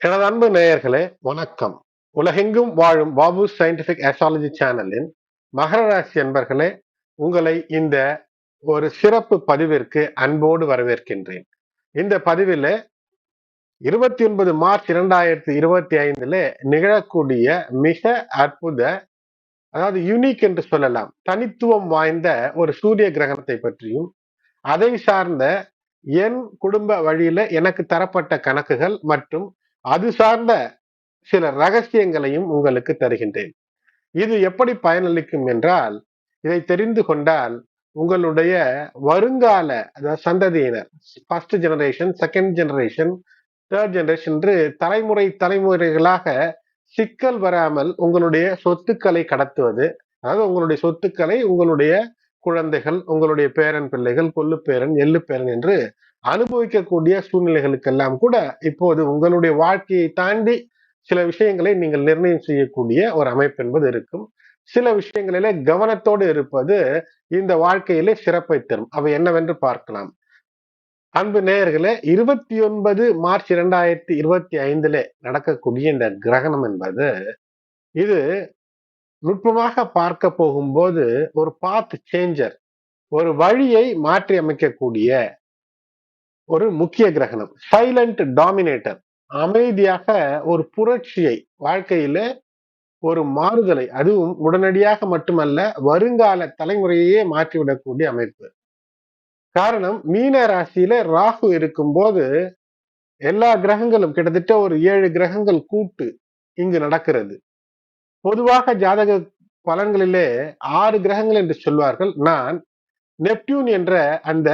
எனது அன்பு நேயர்களே வணக்கம். உலகெங்கும் வாழும் பாபு சயின்டிபிக் ஆஸ்ட்ராலஜி சேனலின் மகர ராசி அன்பர்களே உங்களை இந்த ஒரு சிறப்பு பதிவிற்கு அன்போடு வரவேற்கின்றேன். இந்த பதிவில் இருபத்தி ஒன்பது மார்ச் இரண்டாயிரத்தி இருபத்தி ஐந்துல நிகழக்கூடிய மிக அற்புத அதாவது யூனிக் என்று சொல்லலாம் தனித்துவம் வாய்ந்த ஒரு சூரிய கிரகணத்தை பற்றியும் அதை சார்ந்த என் குடும்ப வழியில எனக்கு தரப்பட்ட கணக்குகள் மற்றும் அது சார்ந்த சில ரகசியங்களையும் உங்களுக்கு தருகின்றேன். இது எப்படி பயனளிக்கும் என்றால் இதை தெரிந்து கொண்டால் உங்களுடைய வருங்கால அதாவது சந்ததியினர் first generation second generation third generation என்று தலைமுறை தலைமுறைகளாக சிக்கல் வராமல் உங்களுடைய சொத்துக்களை கடத்துவது அதாவது உங்களுடைய சொத்துக்களை உங்களுடைய குழந்தைகள் உங்களுடைய பேரன் பிள்ளைகள் கொல்லு பேரன் எள்ளு பேரன் என்று அனுபவிக்கக்கூடிய சூழ்நிலைகளுக்கெல்லாம் கூட இப்போது உங்களுடைய வாழ்க்கையை தாண்டி சில விஷயங்களை நீங்கள் நிர்ணயம் செய்யக்கூடிய ஒரு அமைப்பு என்பது இருக்கும். சில விஷயங்களிலே கவனத்தோடு இருப்பது இந்த வாழ்க்கையிலே சிறப்பை தரும். அவை என்னவென்று பார்க்கலாம். அன்பு நேயர்களே இருபத்தி ஒன்பது மார்ச் இரண்டாயிரத்தி இருபத்தி ஐந்துல நடக்கக்கூடிய இந்த கிரகணம் என்பது இது நுட்பமாக பார்க்க போகும்போது ஒரு பாத் சேஞ்சர் ஒரு வழியை மாற்றி அமைக்கக்கூடிய ஒரு முக்கிய கிரகணம். சைலண்ட் டாமினேட்டர் அமைதியாக ஒரு புரட்சியை வாழ்க்கையில ஒரு மாறுதலை அதுவும் உடனடியாக மட்டுமல்ல வருங்கால தலைமுறையே மாற்றிவிடக்கூடிய அமைப்பு. காரணம் மீன ராசியில ராகு இருக்கும்போது எல்லா கிரகங்களும் கிட்டத்தட்ட ஒரு ஏழு கிரகங்கள் கூட்டு இங்கு நடக்கிறது. பொதுவாக ஜாதக பலன்களிலே ஆறு கிரகங்கள் என்று சொல்வார்கள். நான் நெப்டியூன் என்ற அந்த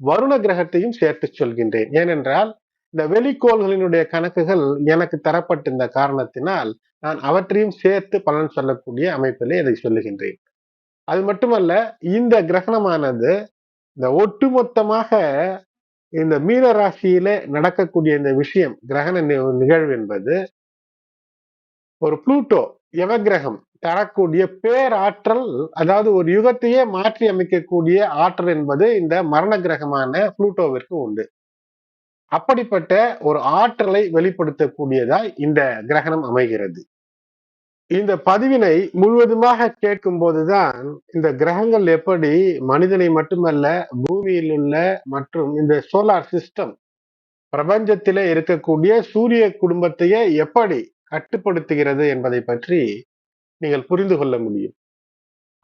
வருண கிரகத்தையும் சேர்த்து சொல்கின்றேன். ஏனென்றால் இந்த வெளிக்கோள்களினுடைய கணக்குகள் எனக்கு தரப்பட்டிருந்த காரணத்தினால் நான் அவற்றையும் சேர்த்து பலன் சொல்லக்கூடிய அமைப்பிலே இதை சொல்லுகின்றேன். அது மட்டுமல்ல இந்த கிரகணமானது இந்த ஒட்டுமொத்தமாக இந்த மீன ராசியிலே நடக்கக்கூடிய இந்த விஷயம் கிரகண நிகழ்வு என்பது ஒரு புளூட்டோ எவகிரகம் தரக்கூடிய பேராற்றல் அதாவது ஒரு யுகத்தையே மாற்றி அமைக்கக்கூடிய ஆற்றல் என்பது இந்த மரண கிரகமான புளூட்டோவிற்கு உண்டு. அப்படிப்பட்ட ஒரு ஆற்றலை வெளிப்படுத்தக்கூடியதாய் இந்த கிரகணம் அமைகிறது. இந்த பதிவினை முழுவதுமாக கேட்கும் போதுதான் இந்த கிரகங்கள் எப்படி மனிதனை மட்டுமல்ல பூமியில் உள்ள மற்றும் இந்த சோலார் சிஸ்டம் பிரபஞ்சத்திலே இருக்கக்கூடிய சூரிய குடும்பத்தையே எப்படி கட்டுப்படுத்துகிறது என்பதை பற்றி நீங்கள் புரிந்து கொள்ள முடியும்.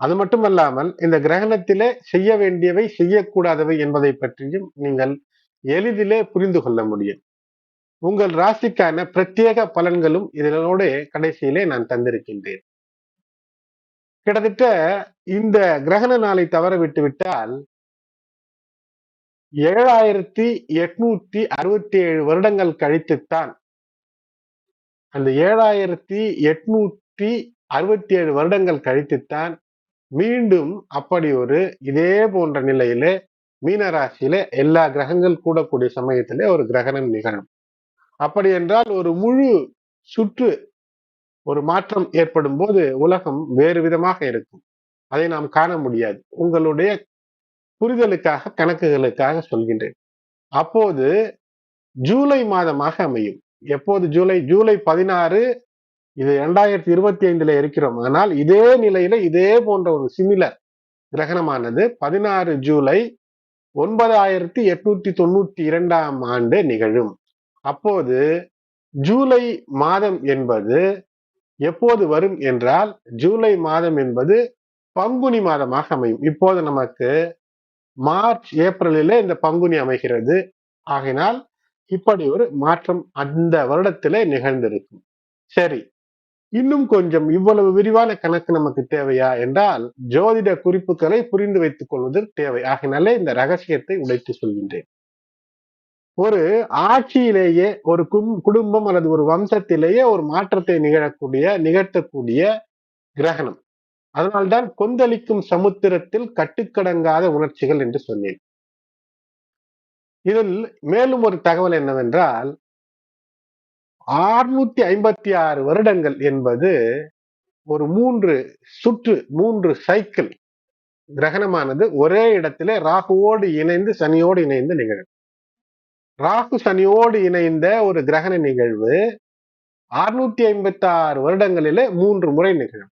அது மட்டுமல்லாமல் இந்த கிரகணத்திலே செய்ய வேண்டியவை செய்யக்கூடாதவை என்பதை பற்றியும் நீங்கள் எளிதிலே புரிந்து கொள்ள முடியும். உங்கள் ராசிக்கான பிரத்யேக பலன்களும் இதனோட கடைசியிலே நான் தந்திருக்கின்றேன். கிட்டத்தட்ட இந்த கிரகண நாளை தவற விட்டு விட்டால் ஏழாயிரத்தி எட்நூத்தி அறுபத்தி ஏழு வருடங்கள் கழித்துத்தான் அந்த ஏழாயிரத்தி எட்நூத்தி அறுபத்தி ஏழு வருடங்கள் கழித்துத்தான் மீண்டும் அப்படி ஒரு இதே போன்ற நிலையிலே மீனராசியில எல்லா கிரகங்கள் கூடக்கூடிய சமயத்திலே ஒரு கிரகணம் நிகழும். அப்படி என்றால் ஒரு முழு சுற்று ஒரு மாற்றம் ஏற்படும் போது உலகம் வேறு விதமாக இருக்கும். அதை நாம் காண முடியாது. உங்களுடைய புரிதலுக்காக கணக்குகளுக்காக சொல்கின்றேன். அப்போது ஜூலை மாதமாக அமையும். எப்போது? ஜூலை ஜூலை பதினாறு இது இரண்டாயிரத்தி இருபத்தி ஐந்துல இருக்கிறோம். ஆனால் இதே நிலையில இதே போன்ற ஒரு சிமிலர் கிரகணமானது பதினாறு ஜூலை ஒன்பதாயிரத்தி எட்நூத்தி தொண்ணூத்தி இரண்டாம் ஆண்டு நிகழும். அப்போது ஜூலை மாதம் என்பது எப்போது வரும் என்றால் ஜூலை மாதம் என்பது பங்குனி மாதமாக அமையும். இப்போது நமக்கு மார்ச் ஏப்ரலிலே இந்த பங்குனி அமைகிறது. ஆகினால் இப்படி ஒரு மாற்றம் அந்த வருடத்திலே நிகழ்ந்திருக்கும். சரி இன்னும் கொஞ்சம் இவ்வளவு விரிவான கணக்கு நமக்கு தேவையா என்றால் ஜோதிட குறிப்புகளை புரிந்து வைத்துக் கொள்வது தேவை. ஆகினாலே இந்த ரகசியத்தை உடைத்து சொல்கின்றேன். ஒரு ஆட்சியிலேயே ஒரு குடும்பம் அல்லது ஒரு வம்சத்திலேயே ஒரு மாற்றத்தை நிகழக்கூடிய நிகழ்த்தக்கூடிய கிரகணம். அதனால்தான் கொந்தளிக்கும் சமுத்திரத்தில் கட்டுக்கடங்காத உணர்ச்சிகள் என்று சொன்னேன். இதில் மேலும் ஒரு தகவல் என்னவென்றால் ஆறுநூத்தி ஐம்பத்தி ஆறு வருடங்கள் என்பது ஒரு மூன்று சுற்று மூன்று சைக்கிள் கிரகணமானது ஒரே இடத்திலே ராகுவோடு இணைந்து சனியோடு இணைந்து நிகழும். ராகு சனியோடு இணைந்த ஒரு கிரகண நிகழ்வு அறுநூத்தி ஐம்பத்தி ஆறு வருடங்களிலே மூன்று முறை நிகழும்.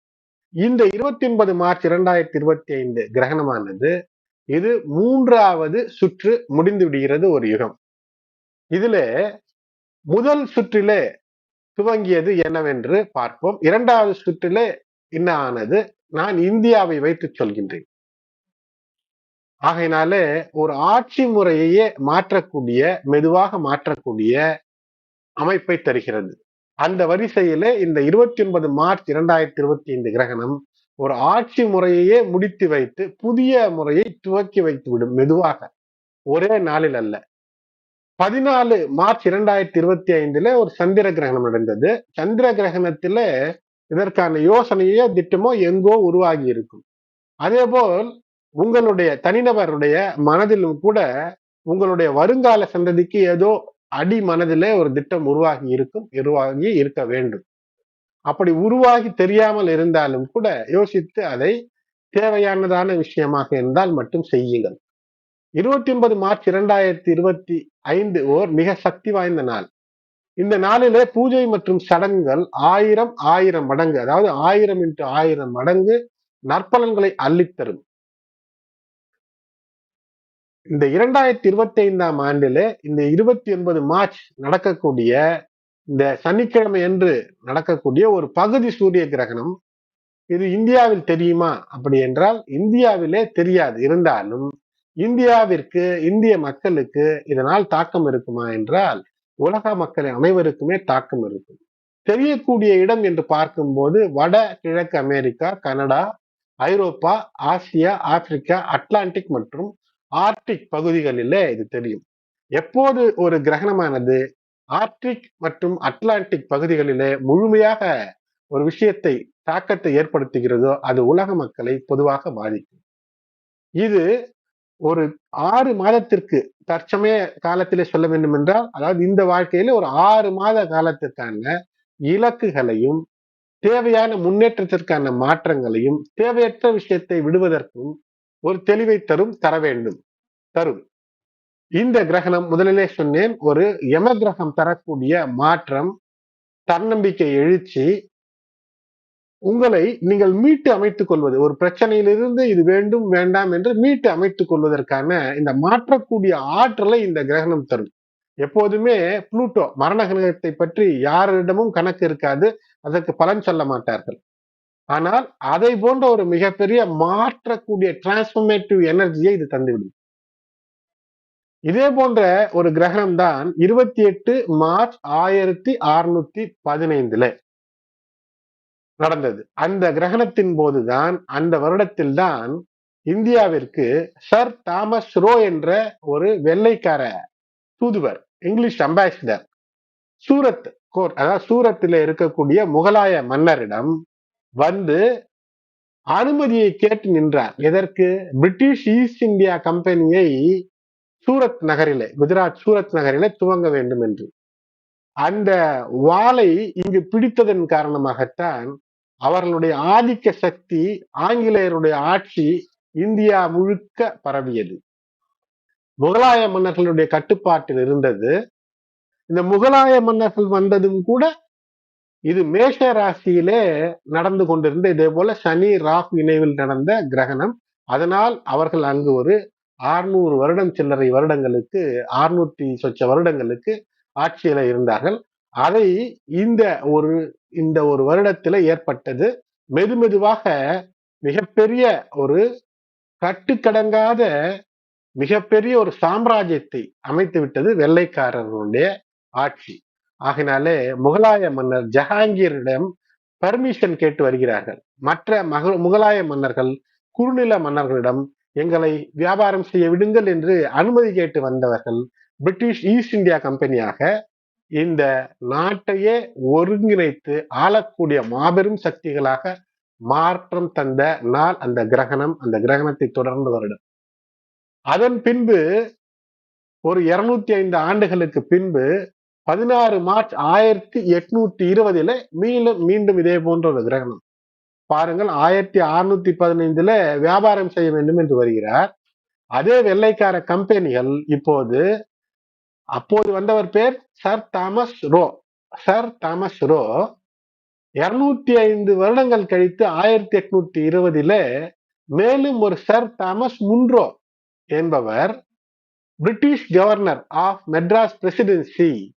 இந்த இருபத்தி ஒன்பது மார்ச் இரண்டாயிரத்தி இருபத்தி ஐந்து கிரகணமானது இது மூன்றாவது சுற்று முடிந்து விடுகிறது ஒரு யுகம். இதுல முதல் சுற்றிலே துவங்கியது என்னவென்று பார்ப்போம். இரண்டாவது சுற்றிலே என்ன ஆனது? நான் இந்தியாவை வைத்து சொல்கின்றேன். ஆகையினாலே ஒரு ஆட்சி முறையையே மாற்றக்கூடிய மெதுவாக மாற்றக்கூடிய அமைப்பை தருகிறது. அந்த வரிசையிலே இந்த இருபத்தி ஒன்பது மார்ச் இரண்டாயிரத்தி இருபத்தி ஐந்து கிரகணம் ஒரு ஆட்சி முறையையே முடித்து வைத்து புதிய முறையை துவக்கி வைத்து விடும் மெதுவாக. ஒரே நாளில் அல்ல. பதினாலு மார்ச் இரண்டாயிரத்தி இருபத்தி ஐந்துல ஒரு சந்திர கிரகணம் நடந்தது. சந்திர கிரகணத்துல இதற்கான யோசனையோ திட்டமோ எங்கோ உருவாகி இருக்கும். அதே போல் உங்களுடைய தனிநபருடைய மனதிலும் கூட உங்களுடைய வருங்கால சந்ததிக்கு ஏதோ அடி மனதிலே ஒரு திட்டம் உருவாகி இருக்கும் உருவாகி இருக்க வேண்டும். அப்படி உருவாகி தெரியாமல் இருந்தாலும் கூட யோசித்து அதை தேவையானதான விஷயமாக இருந்தால் மட்டும் செய்யுங்கள். இருபத்தி ஒன்பது மார்ச் இரண்டாயிரத்தி இருபத்தி ஐந்து ஓர் மிக சக்தி வாய்ந்த நாள். இந்த நாளிலே பூஜை மற்றும் சடங்குகள் ஆயிரம் ஆயிரம் மடங்கு அதாவது ஆயிரம் இன்ட்டு ஆயிரம் மடங்கு நற்பலன்களை அள்ளித்தரும். இந்த இரண்டாயிரத்தி இருபத்தி ஐந்தாம் ஆண்டிலே இந்த இருபத்தி ஒன்பது மார்ச் நடக்கக்கூடிய இந்த சனிக்கிழமை என்று நடக்கக்கூடிய ஒரு பகுதி சூரிய கிரகணம் இது இந்தியாவில் தெரியுமா? அப்படி என்றால் இந்தியாவிலே தெரியாது. இருந்தாலும் இந்தியாவிற்கு இந்திய மக்களுக்கு இதனால் தாக்கம் இருக்குமா என்றால் உலக மக்கள் அனைவருக்குமே தாக்கம் இருக்கும். தெரியக்கூடிய இடம் என்று பார்க்கும்போது வட கிழக்கு அமெரிக்கா கனடா ஐரோப்பா ஆசியா ஆப்பிரிக்கா அட்லாண்டிக் மற்றும் ஆர்டிக் பகுதிகளிலே இது தெரியும். எப்போது ஒரு கிரகணமானது ஆர்டிக் மற்றும் அட்லாண்டிக் பகுதிகளிலே முழுமையாக ஒரு விஷயத்தை தாக்கத்தை ஏற்படுத்துகிறதோ அது உலக மக்களை பொதுவாக பாதிக்கும். இது ஒரு ஆறு மாதத்திற்கு தற்சமய காலத்திலே சொல்ல வேண்டும் என்றால் அதாவது இந்த வாழ்க்கையில ஒரு ஆறு மாத காலத்திற்கான இலக்குகளையும் தேவையான முன்னேற்றத்திற்கான மாற்றங்களையும் தேவையற்ற விஷயத்தை விடுவதற்கும் ஒரு தெளிவை தரும் தர வேண்டும் தரும். இந்த கிரகணம் முதலிலே சொன்னேன் ஒரு யம கிரகம் தரக்கூடிய மாற்றம் தன்னம்பிக்கை எழுச்சி உங்களை நீங்கள் மீட்டு அமைத்துக் கொள்வது ஒரு பிரச்சனையிலிருந்து இது வேண்டும் வேண்டாம் என்று மீட்டு அமைத்துக் கொள்வதற்கான இந்த மாற்றக்கூடிய ஆற்றலை இந்த கிரகணம் தரும். எப்போதுமே புளூட்டோ மரண கிரகத்தை பற்றி யாரிடமும் கணக்கு இருக்காது. அதற்கு பலன் சொல்ல மாட்டார்கள். ஆனால் அதை போன்ற ஒரு மிகப்பெரிய மாற்றக்கூடிய டிரான்ஸ்பர்மேட்டிவ் எனர்ஜியை இது தந்துவிடும். இதே போன்ற ஒரு கிரகணம் தான் இருபத்தி எட்டு மார்ச் ஆயிரத்தி அறுநூத்தி பதினைந்துல நடந்தது. அந்த கிரகணத்தின் போதுதான் அந்த வருடத்தில் தான் இந்தியாவிற்கு சர் தாமஸ் ரோ என்ற ஒரு வெள்ளைக்கார தூதுவர் இங்கிலீஷ் அம்பாசிடர் சூரத் கோர்ட் அதாவது சூரத்தில் இருக்கக்கூடிய முகலாய மன்னரிடம் வந்து அனுமதியை கேட்டு நின்றார். எதற்கு? பிரிட்டிஷ் ஈஸ்ட் இந்தியா கம்பெனியை சூரத் நகரிலே குஜராத் சூரத் நகரிலே துவங்க வேண்டும் என்று. அந்த வாளை இங்கு பிடித்ததன் காரணமாகத்தான் அவர்களுடைய ஆதிக்க சக்தி ஆங்கிலேயருடைய ஆட்சி இந்தியா முழுக்க பரவியது. முகலாய மன்னர்களுடைய கட்டுப்பாட்டில் இருந்தது. இந்த முகலாய மன்னர்கள் வந்ததும் கூட இது மேஷ ராசியிலே நடந்து கொண்டிருந்த இதே போல சனி ராகு இணைவில் நடந்த கிரகணம். அதனால் அவர்கள் அங்கு ஒரு ஆறுநூறு வருடம் சில்லறை வருடங்களுக்கு ஆறுநூத்தி சொச்ச வருடங்களுக்கு ஆட்சியில இருந்தார்கள். அதை இந்த ஒரு இந்த ஒரு வருடத்துல ஏற்பட்டது. மெதுமெதுவாக மிகப்பெரிய ஒரு கட்டுக்கடங்காத மிகப்பெரிய ஒரு சாம்ராஜ்யத்தை அமைத்து விட்டது வெள்ளைக்காரர்களுடைய ஆட்சி. ஆகினாலே முகலாய மன்னர் ஜஹாங்கீரிடம் பர்மிஷன் கேட்டு வருகிறார்கள். மற்ற மக முகலாய மன்னர்கள் குறுநில மன்னர்களிடம் எங்களை வியாபாரம் செய்ய விடுங்கள் என்று அனுமதி கேட்டு வந்தவர்கள் பிரிட்டிஷ் ஈஸ்ட் இந்தியா கம்பெனியாக இந்த நாட்டையே ஒருங்கிணைத்து ஆளக்கூடிய மாபெரும் சக்திகளாக மாற்றம் தந்த நாள் அந்த கிரகணம். அந்த கிரகணத்தை தொடர்ந்து வருடம். அதன் பின்பு ஒரு இருநூத்தி ஐந்து ஆண்டுகளுக்கு பின்பு பதினாறு மார்ச் ஆயிரத்தி எட்நூத்தி இருபதுல மீண்டும் மீண்டும் இதே போன்ற ஒரு கிரகணம். பாருங்கள் ஆயிரத்தி அறுநூத்தி பதினைந்துல வியாபாரம் செய்ய வேண்டும் என்று வருகிறார். அதே வெள்ளைக்கார கம்பெனிகள் இப்போது அப்போது வந்தவர் பேர் sir Thomas Roe. Sir Thomas Roe. இருநூத்தி ஐந்து வருடங்கள் கழித்து ஆயிரத்தி எட்நூத்தி இருபதுல மேலும் ஒரு சர் தாமஸ் முன்ரோ என்பவர் British governor of Madras presidency.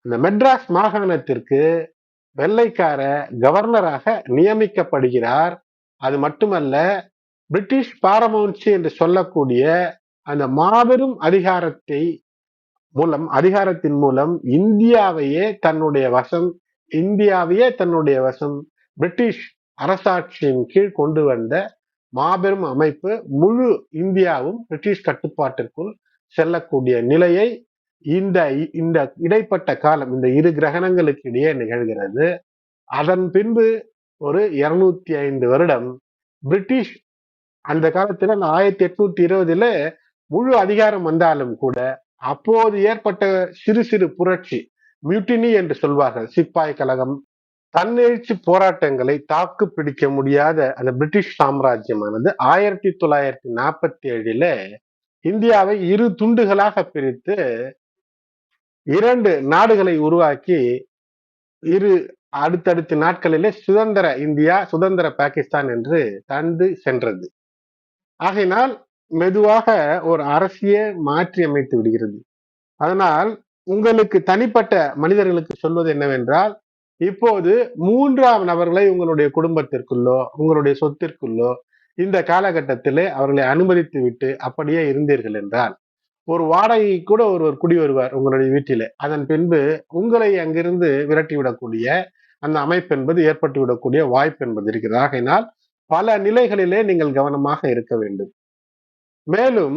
இந்த மெட்ராஸ் மாகாணத்திற்கு வெள்ளைக்கார கவர்னராக நியமிக்கப்படுகிறார். அது மட்டுமல்ல பிரிட்டிஷ் பாரமௌன்சி என்று சொல்லக்கூடிய அந்த மாபெரும் அதிகாரத்தை மூலம் அதிகாரத்தின் மூலம் இந்தியாவையே தன்னுடைய வசம் இந்தியாவையே தன்னுடைய வசம் பிரிட்டிஷ் அரசாட்சியின் கீழ் கொண்டு வந்த மாபெரும் அமைப்பு முழு இந்தியாவும் பிரிட்டிஷ் கட்டுப்பாட்டிற்குள் செல்லக்கூடிய நிலையை இந்த இந்த இடைப்பட்ட காலம் இந்த இரு கிரகணங்களுக்கு இடையே நிகழ்கிறது. அதன் பின்பு ஒரு இருநூத்தி ஐந்து வருடம் பிரிட்டிஷ் அந்த காலத்துல ஆயிரத்தி எட்நூத்தி இருபதுல முழு அதிகாரம் வந்தாலும் கூட அப்போது ஏற்பட்ட சிறு சிறு புரட்சி மியூட்டினி என்று சொல்வார்கள் சிப்பாய் கழகம். தன்னெழுச்சி போராட்டங்களை தாக்கு பிடிக்க முடியாத அந்த பிரிட்டிஷ் சாம்ராஜ்யமானது ஆயிரத்தி தொள்ளாயிரத்தி நாற்பத்தி ஏழில இந்தியாவை இரு துண்டுகளாக பிரித்து இரண்டு நாடுகளை உருவாக்கி இரு அடுத்தடுத்த நாட்களிலே சுதந்திர இந்தியா சுதந்திர பாகிஸ்தான் என்று தந்து சென்றது. ஆகையினால் மெதுவாக ஒரு அரசியே மாற்றி அமைத்து விடுகிறது. அதனால் உங்களுக்கு தனிப்பட்ட மனிதர்களுக்கு சொல்வது என்னவென்றால் இப்போது மூன்றாம் நபர்களை உங்களுடைய குடும்பத்திற்குள்ளோ உங்களுடைய சொத்திற்குள்ளோ இந்த காலகட்டத்திலே அவர்களை அனுமதித்து விட்டு அப்படியே இருந்தீர்கள் என்றால் ஒரு வாடகை கூட ஒருவர் குடி வருவார் உங்களுடைய வீட்டிலே. அதன் பின்பு உங்களை அங்கிருந்து விரட்டி விடக்கூடிய அந்த அமைப்பு என்பது ஏற்பட்டு விடக்கூடிய வாய்ப்பு என்பது இருக்கிறது. ஆகையினால் பல நிலைகளிலே நீங்கள் கவனமாக இருக்க வேண்டும். மேலும்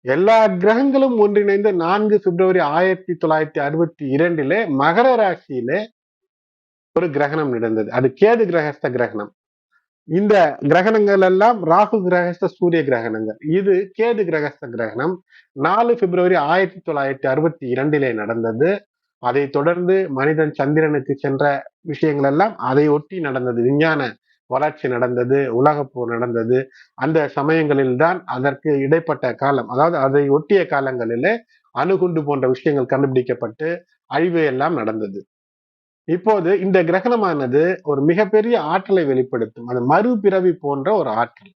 எல்லா கிரகங்களும் ஒன்றிணைந்த நான்கு பிப்ரவரி ஆயிரத்தி தொள்ளாயிரத்தி அறுபத்தி இரண்டிலே மகர ராசியிலே ஒரு கிரகணம் நடந்தது. அது கேது கிரகஸ்த கிரகணம். இந்த கிரகணங்கள் எல்லாம் ராகு கிரகஸ்த சூரிய கிரகணங்கள். இது கேது கிரகஸ்த கிரகணம். நாலு பிப்ரவரி ஆயிரத்தி தொள்ளாயிரத்தி அறுபத்தி இரண்டிலே நடந்தது. அதை தொடர்ந்து மனிதன் சந்திரனுக்கு சென்ற விஷயங்கள் எல்லாம் அதை ஒட்டி நடந்தது. விஞ்ஞான வளர்ச்சி நடந்தது உலகப்போர் நடந்தது. அந்த சமயங்களில் தான் அதற்கு இடைப்பட்ட காலம் அதாவது அதை ஒட்டிய காலங்களிலே அணுகுண்டு போன்ற விஷயங்கள் கண்டுபிடிக்கப்பட்டு அழிவு எல்லாம் நடந்தது. இப்போது இந்த கிரகணமானது ஒரு மிகப்பெரிய ஆற்றலை வெளிப்படுத்தும். அது மறுபிறவி போன்ற ஒரு ஆற்றல்.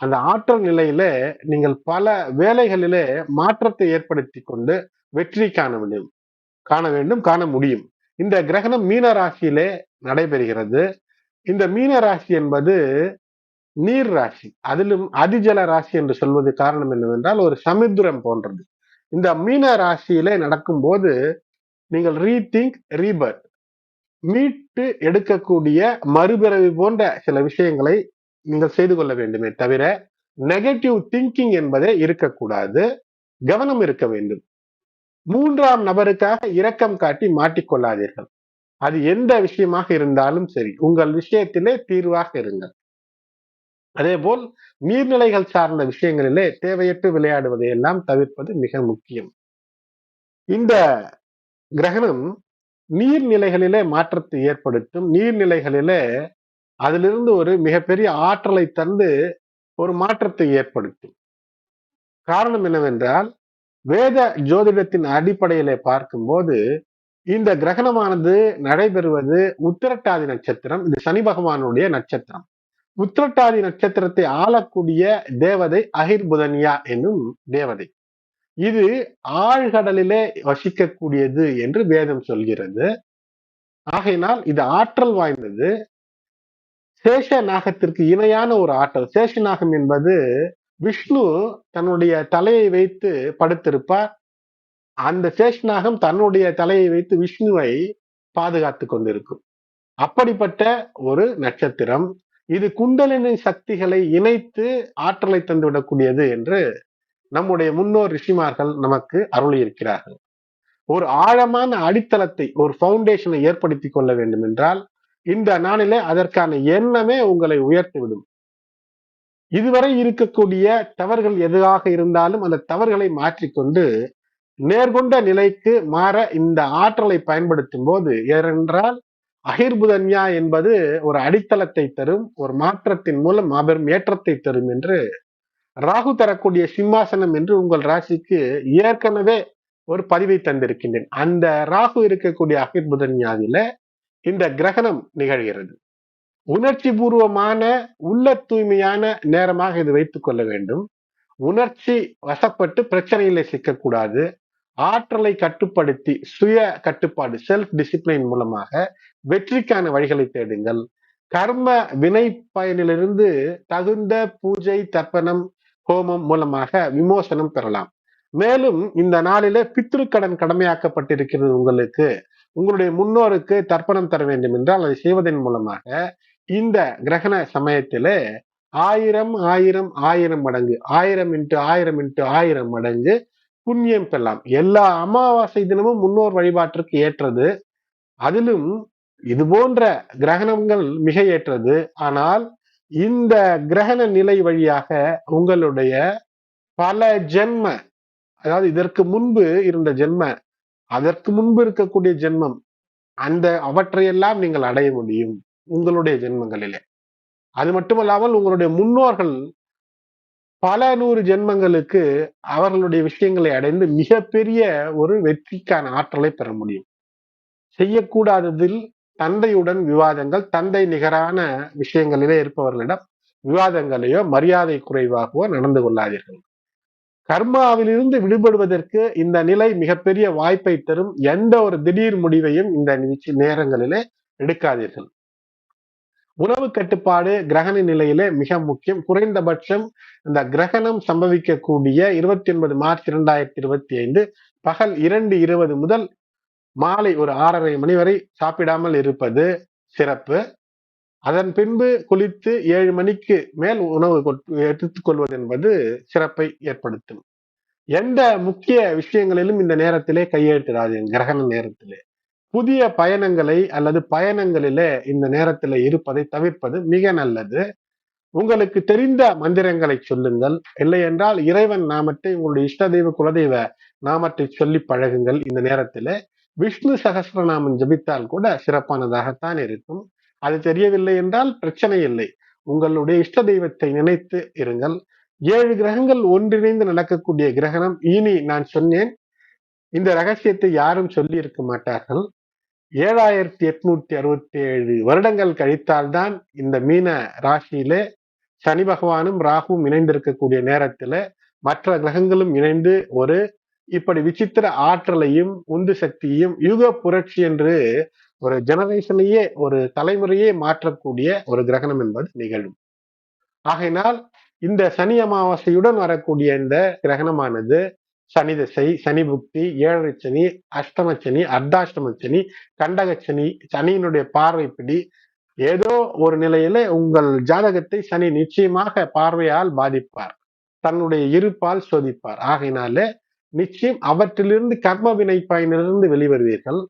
அந்த ஆற்றல் நிலையில நீங்கள் பல வேலைகளிலே மாற்றத்தை ஏற்படுத்தி கொண்டு வெற்றி காண முடியும் காண வேண்டும் காண முடியும். இந்த கிரகணம் மீன ராசியிலே நடைபெறுகிறது. இந்த மீன ராசி என்பது நீர் ராசி. அதிலும் அதிஜல ராசி என்று சொல்வது காரணம் என்னவென்றால் ஒரு சமுத்திரம் போன்றது. இந்த மீன ராசியிலே நடக்கும் போது நீங்கள் ரீதிங்க் ரீபர்த் மீட்டு எடுக்கக்கூடிய மறுபிறவி போன்ற சில விஷயங்களை நீங்கள் செய்து கொள்ள வேண்டுமே தவிர நெகட்டிவ் திங்கிங் என்பதே இருக்கக்கூடாது. கவனம் இருக்க வேண்டும். மூன்றாம் நபருக்காக இரக்கம் காட்டி மாட்டிக்கொள்ளாதீர்கள். அது எந்த விஷயமாக இருந்தாலும் சரி உங்கள் விஷயத்திலே தீர்வாக இருங்கள். அதே போல் நீர்நிலைகள் சார்ந்த விஷயங்களிலே தேவையற்று விளையாடுவதை எல்லாம் தவிர்ப்பது மிக முக்கியம். இந்த கிரகணம் நீர்நிலைகளிலே மாற்றத்தை ஏற்படுத்தும். நீர்நிலைகளிலே அதிலிருந்து ஒரு மிகப்பெரிய ஆற்றலை தந்து ஒரு மாற்றத்தை ஏற்படுத்தும். காரணம் என்னவென்றால் வேத ஜோதிடத்தின் அடிப்படையிலே பார்க்கும்போது இந்த கிரகணமானது நடைபெறுவது உத்திரட்டாதி நட்சத்திரம் இது சனி பகவானுடைய நட்சத்திரம். உத்திரட்டாதி நட்சத்திரத்தை ஆளக்கூடிய தேவதை அகிர்புதன்யா என்னும் தேவதை. இது ஆழ்கடலிலே வசிக்கக்கூடியது என்று வேதம் சொல்கிறது. ஆகையினால் இது ஆற்றல் வாய்ந்தது. சேஷ நாகத்திற்கு இணையான ஒரு ஆற்றல். சேஷநாகம் என்பது விஷ்ணு தன்னுடைய தலையை வைத்து படுத்திருப்பார். அந்த சேஷ்நாகம் தன்னுடைய தலையை வைத்து விஷ்ணுவை பாதுகாத்து கொண்டிருக்கும். அப்படிப்பட்ட ஒரு நட்சத்திரம். இது குண்டலினி சக்திகளை இணைத்து ஆற்றலை தந்துவிடக்கூடியது என்று நம்முடைய முன்னோர் ரிஷிமார்கள் நமக்கு அருள் இருக்கிறார்கள் ஒரு ஆழமான அடித்தளத்தை ஒரு பவுண்டேஷனை ஏற்படுத்தி கொள்ள வேண்டும் என்றால் இந்த நாளிலே அதற்கான எண்ணமே உங்களை உயர்த்திவிடும். இதுவரை இருக்கக்கூடிய தவறுகள் எதுவாக இருந்தாலும் அந்த தவறுகளை மாற்றிக்கொண்டு நேர்கொண்ட நிலைக்கு மாற இந்த ஆற்றலை பயன்படுத்தும் போது ஏனென்றால் அகிர்புதன்யா என்பது ஒரு அடித்தளத்தை தரும் ஒரு மாற்றத்தின் மூலம் மாபெரும் ஏற்றத்தை தரும் என்று ராகு தரக்கூடிய சிம்மாசனம் என்று உங்கள் ராசிக்கு ஏற்கனவே ஒரு பதிவை தந்திருக்கின்றேன். அந்த ராகு இருக்கக்கூடிய அகிர்புதன்யாவில இந்த கிரகணம் நிகழ்கிறது. உணர்ச்சி பூர்வமான உள்ள தூய்மையான நேரமாக இது வைத்துக் கொள்ள வேண்டும். உணர்ச்சி வசப்பட்டு பிரச்சனையில சிக்கக்கூடாது. ஆற்றலை கட்டுப்படுத்தி சுய கட்டுப்பாடு செல்ஃப் டிசிப்ளின் மூலமாக வெற்றிக்கான வழிகளை தேடுங்கள். கர்ம வினை பயனிலிருந்து தகுந்த பூஜை தர்ப்பணம் ஹோமம் மூலமாக விமோசனம் பெறலாம். மேலும் இந்த நாளில பித்ருக்கடன் கடமையாக்கப்பட்டிருக்கிறது உங்களுக்கு. உங்களுடைய முன்னோருக்கு தர்ப்பணம் தர வேண்டும் என்றால் அதை செய்வதன் மூலமாக இந்த கிரகண சமயத்திலே ஆயிரம் ஆயிரம் ஆயிரம் மடங்கு ஆயிரம் இன்ட்டு ஆயிரம் இன்ட்டு ஆயிரம் மடங்கு புண்ணியம் பெறலாம். எல்லா அமாவாசை தினமும் முன்னோர் வழிபாட்டிற்கு ஏற்றது. அதிலும் இது போன்ற கிரகணங்கள் மிக ஏற்றது. ஆனால் இந்த கிரகண நிலை வழியாக உங்களுடைய பல ஜென்ம அதாவது இதற்கு முன்பு இருந்த ஜென்ம அதற்கு முன்பு இருக்கக்கூடிய ஜென்மம் அந்த அவற்றையெல்லாம் நீங்கள் அடைய முடியும் உங்களுடைய ஜென்மங்களிலே. அது மட்டுமல்லாமல் உங்களுடைய முன்னோர்கள் பல நூறு ஜென்மங்களுக்கு அவர்களுடைய விஷயங்களை அடைந்து மிகப்பெரிய ஒரு வெற்றிக்கான ஆற்றலை பெற முடியும். செய்யக்கூடாததில் தந்தையுடன் விவாதங்கள் தந்தை நிகரான விஷயங்களிலே இருப்பவர்களிடம் விவாதங்களையோ மரியாதை குறைவாகவோ நடந்து கொள்ளாதீர்கள். கர்மாவிலிருந்து விடுபடுவதற்கு இந்த நிலை மிகப்பெரிய வாய்ப்பை தரும் எந்த ஒரு திடீர் முடிவையும் இந்த நேரங்களிலே எடுக்காதீர்கள். உணவு கட்டுப்பாடு கிரகண நிலையிலே மிக முக்கியம். குறைந்தபட்சம் இந்த கிரகணம் சம்பவிக்கக்கூடிய இருபத்தி ஒன்பது மார்ச் இரண்டாயிரத்தி இருபத்தி ஐந்து பகல் இரண்டு இருபது முதல் மாலை ஒரு ஆறரை மணி வரை சாப்பிடாமல் இருப்பது சிறப்பு. அதன் பின்பு குளித்து ஏழு மணிக்கு மேல் உணவு எடுத்துக்கொள்வது என்பது சிறப்பை ஏற்படுத்தும். எந்த முக்கிய விஷயங்களிலும் இந்த நேரத்திலே கையெழுத்திடாது கிரகண நேரத்திலே. புதிய பயணங்களை அல்லது பயணங்களிலே இந்த நேரத்தில் இருப்பதை தவிர்ப்பது மிக நல்லது. உங்களுக்கு தெரிந்த மந்திரங்களை சொல்லுங்கள். இல்லை என்றால் இறைவன் நாமத்தை உங்களுடைய இஷ்ட தெய்வ குலதெய்வ நாமத்தை சொல்லி பழகுங்கள் இந்த நேரத்தில். விஷ்ணு சகசிரநாமம் ஜபித்தால் கூட சிறப்பானதாகத்தான் இருக்கும். அது தெரியவில்லை என்றால் பிரச்சனை இல்லை. உங்களுடைய இஷ்ட தெய்வத்தை நினைத்து இருங்கள். ஏழு கிரகங்கள் ஒன்றிணைந்து நடக்கக்கூடிய கிரகணம். இனி நான் சொன்னேன். இந்த ரகசியத்தை யாரும் சொல்லி இருக்க மாட்டார்கள். ஏழாயிரத்தி எட்நூத்தி அறுபத்தி ஏழு வருடங்கள் கழித்தால்தான் இந்த மீன ராசியிலே சனி பகவானும் ராகுவும் இணைந்திருக்கக்கூடிய நேரத்துல மற்ற கிரகங்களும் இணைந்து ஒரு இப்படி விசித்திர ஆற்றலையும் உந்து சக்தியையும் யுக புரட்சி என்று ஒரு ஜெனரேஷனையே ஒரு தலைமுறையே மாற்றக்கூடிய ஒரு கிரகணம் என்பது நிகழும். ஆகையினால் இந்த சனி அமாவாசையுடன் வரக்கூடிய இந்த கிரகணமானது சனி திசை சனி புக்தி ஏழரை சனி அஷ்டம சனி அர்த்தாஷ்டம சனி கண்டக சனி சனியினுடைய பார்வைப்படி ஏதோ ஒரு நிலையில உங்கள் ஜாதகத்தை சனி நிச்சயமாக பார்வையால் பாதிப்பார். தன்னுடைய இருப்பால் சோதிப்பார். ஆகையினால நிச்சயம் அவற்றிலிருந்து கர்ம வினை பயனிலிருந்து வெளிவருவீர்கள்.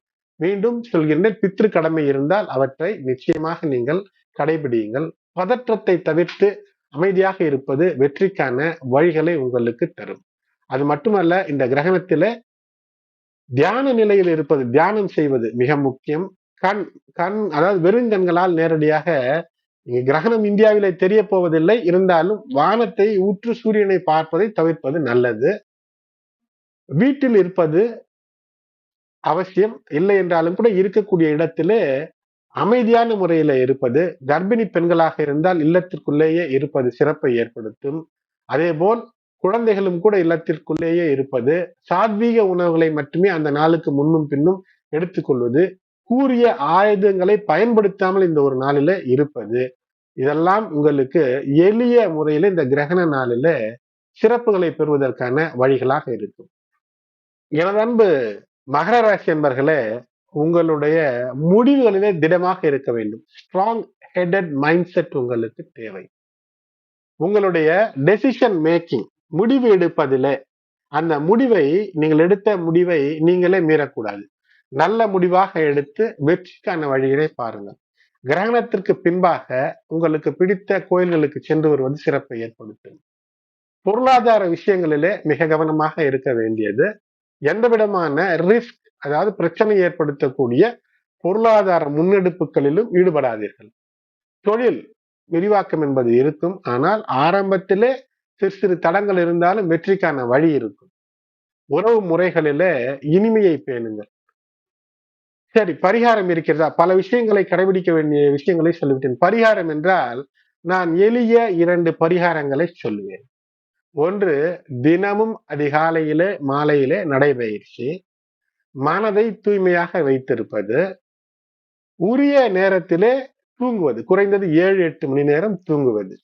மீண்டும் சொல்கின்றேன் பித்ரு கடமை இருந்தால் அவற்றை நிச்சயமாக நீங்கள் கடைபிடியுங்கள். பதற்றத்தை தவிர்த்து அமைதியாக இருப்பது வெற்றிக்கான வழிகளை உங்களுக்கு தரும். அது மட்டுமல்ல இந்த கிரகணத்துல தியான நிலையில் இருப்பது தியானம் செய்வது மிக முக்கியம். கண் கண் அதாவது வெறும் கண்களால் நேரடியாக கிரகணம் இந்தியாவிலே தெரிய போவதில்லை. இருந்தாலும் வானத்தை ஊற்று சூரியனை பார்ப்பதை தவிர்ப்பது நல்லது. வீட்டில் இருப்பது அவசியம். இல்லை என்றாலும் கூட இருக்கக்கூடிய இடத்திலே அமைதியான முறையில இருப்பது கர்ப்பிணி பெண்களாக இருந்தால் இல்லத்திற்குள்ளேயே இருப்பது சிறப்பை ஏற்படுத்தும். அதே போல் குழந்தைகளும் கூட இல்லத்திற்குள்ளேயே இருப்பது சாத்வீக உணவுகளை மட்டுமே அந்த நாளுக்கு முன்னும் பின்னும் எடுத்துக்கொள்வது கூறிய ஆயுதங்களை பயன்படுத்தாமல் இந்த ஒரு நாளில இருப்பது. இதெல்லாம் உங்களுக்கு எளிய முறையில இந்த கிரகண நாளில சிறப்புகளை பெறுவதற்கான வழிகளாக இருக்கும். எனது அன்பு மகர ராசி என்பர்களே உங்களுடைய முடிவுகளிலே திடமாக இருக்க வேண்டும். ஸ்ட்ராங் ஹெடட் மைண்ட் செட் உங்களுக்கு தேவை. உங்களுடைய டெசிஷன் மேக்கிங் முடிவு எடுப்பதிலே அந்த முடிவை நீங்கள் எடுத்த முடிவை நீங்களே மீறக்கூடாது. நல்ல முடிவாக எடுத்து வெற்றிக்கான வழிகளை பாருங்கள் கிரகணத்திற்கு பின்பாக உங்களுக்கு பிடித்த கோயில்களுக்கு சென்று வருவது சிறப்பை ஏற்படுத்தும். பொருளாதார விஷயங்களிலே மிக கவனமாக இருக்க வேண்டியது. எந்த விதமான ரிஸ்க் அதாவது பிரச்சனை ஏற்படுத்தக்கூடிய பொருளாதார முன்னெடுப்புகளிலும் ஈடுபடாதீர்கள். தொழில் விரிவாக்கம் என்பது இருக்கும். ஆனால் ஆரம்பத்திலே சிறு சிறு தடங்கள் இருந்தாலும் வெற்றிக்கான வழி இருக்கும். உறவு முறைகளில இனிமையை பேணுங்கள். சரி பரிகாரம் இருக்கிறதா? பல விஷயங்களை கடைபிடிக்க வேண்டிய விஷயங்களை சொல்லிவிட்டேன். பரிகாரம் என்றால் நான் எளிய இரண்டு பரிகாரங்களை சொல்லுவேன். ஒன்று தினமும் அதிகாலையிலே மாலையிலே நடைபயிற்சி. மனதை தூய்மையாக வைத்திருப்பது. உரிய நேரத்திலே தூங்குவது. குறைந்தது ஏழு எட்டு மணி நேரம் தூங்குவது.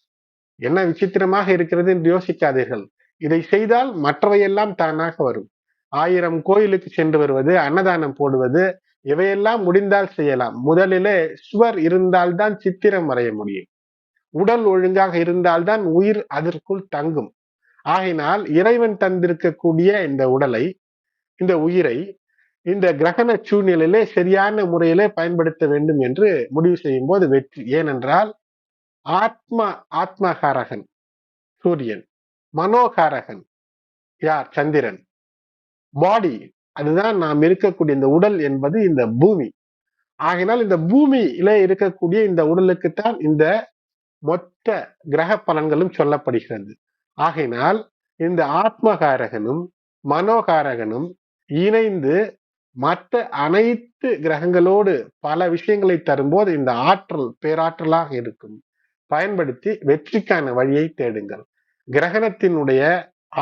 என்ன விசித்திரமாக இருக்கிறது என்று யோசிக்காதீர்கள். இதை செய்தால் மற்றவையெல்லாம் தானாக வரும். ஆயிரம் கோயிலுக்கு சென்று வருவது அன்னதானம் போடுவது இவையெல்லாம் முடிந்தால் செய்யலாம். முதலிலே சுவர் இருந்தால்தான் சித்திரம் வரைய முடியும். உடல் ஒழுங்காக இருந்தால்தான் உயிர் அதற்குள் தங்கும். ஆகினால் இறைவன் தந்திருக்கக்கூடிய இந்த உடலை இந்த உயிரை இந்த கிரகண சூழ்நிலையிலே சரியான முறையிலே பயன்படுத்த வேண்டும் என்று முடிவு செய்யும் போது வெற்றி. ஏனென்றால் ஆத்ம ஆத்மகாரகன் சூரியன் மனோகாரகன் யார்? சந்திரன். பாடி அதுதான் நாம் இருக்கக்கூடிய இந்த உடல் என்பது இந்த பூமி. ஆகினால் இந்த பூமியில இருக்கக்கூடிய இந்த உடலுக்குத்தான் இந்த மொத்த கிரக பலன்களும் சொல்லப்படுகிறது. ஆகையினால் இந்த ஆத்மகாரகனும் மனோகாரகனும் இணைந்து மற்ற அனைத்து கிரகங்களோடு பல விஷயங்களை தரும்போது இந்த ஆற்றல் பேராற்றலாக இருக்கும். பயன்படுத்தி வெற்றிக்கான வழியை தேடுங்கள். கிரகணத்தினுடைய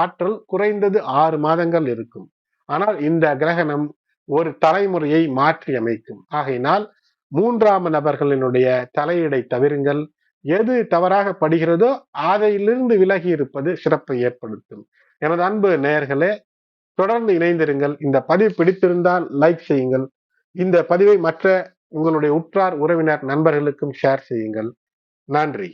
ஆற்றல் குறைந்தது ஆறு மாதங்கள் இருக்கும். ஆனால் இந்த கிரகணம் ஒரு தலைமுறையை மாற்றி அமைக்கும் ஆகையினால் மூன்றாம் நபர்களினுடைய தலையீடை தவிருங்கள். எது தவறாக படுகிறதோ அதையிலிருந்து விலகி இருப்பது சிறப்பை ஏற்படுத்தும். எனது அன்பு நேயர்களே தொடர்ந்து இணைந்திருங்கள். இந்த பதிவு பிடித்திருந்தால் லைக் செய்யுங்கள். இந்த பதிவை மற்ற உங்களுடைய உற்றார் உறவினர் நண்பர்களுக்கும் ஷேர் செய்யுங்கள். நன்றி.